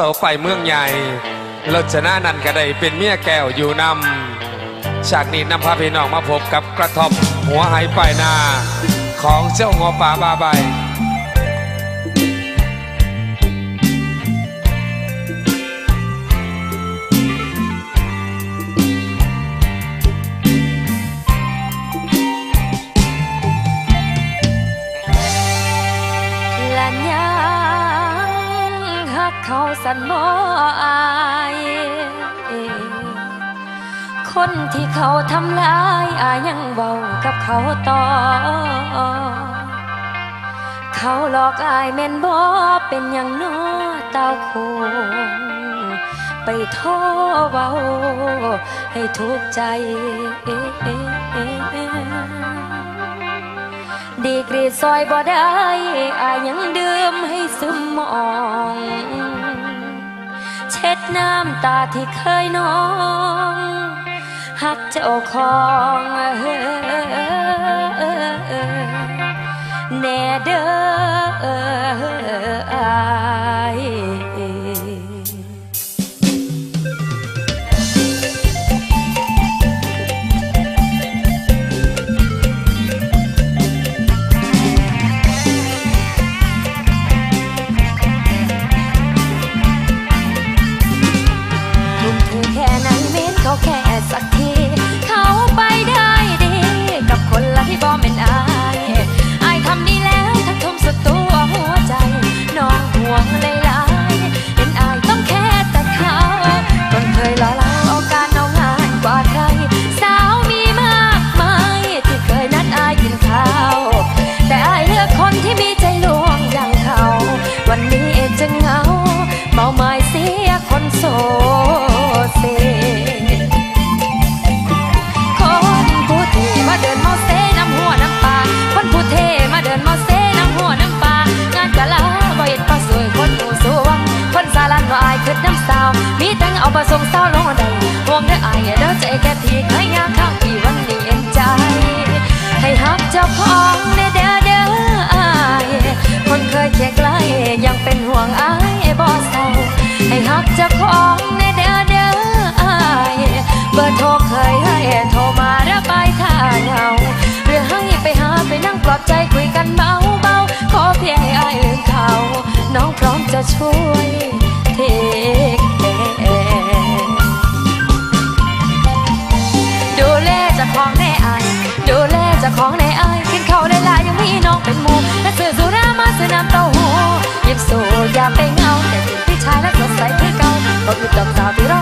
ต่อไปเมืองใหญ่รจนานันต์ก็ได้เป็นเมียแก้วอยู่นำฉากนี้นำพาพี่น้องมาพบกับกระทบหัวไหปลายนา ของเจ้างัวป่าบาใบและยังหัก เขาสันบ่อายคนที่เขาทำร้ายอายังเบากับเขาต่อ เขาหลอกอายแม่นบ่เป็นอย่างน้อเต้าโคงไปโทษเบาให้ทุกใจ ดีกรีซอยบ่ได้อายังดื่มให้ซึมมอง น้ำตาที่เคยนองหักเจ้าของแน่เด้ออ แต่งเอารงเศร้าลงใดห่วงเด้ออายเด้อใจแค่ที่เคยยามข้างพี่วันนี้เอ็นใจ ให้ฮักเจ้าของเด้อเด้อเด้ออายคนเคยเคียงไกลยังเป็นห่วงอายบ่เศร้าให้ฮักเจ้าของเด้อเด้อเด้ออายเบอร์โทรเคยให้โทรมาระบายท่าเหงาหรือให้ไปหาไปนั่งปลอบใจคุยกันเบาเบาขอเพียงให้อายลืมเขาน้องพร้อมจะช่วยเท ยิบสูอย่าไปเงาแต่เป็นพี่ชายและสดใสเพื่อเก่าบอกอยู่ดอกสาวที่รอ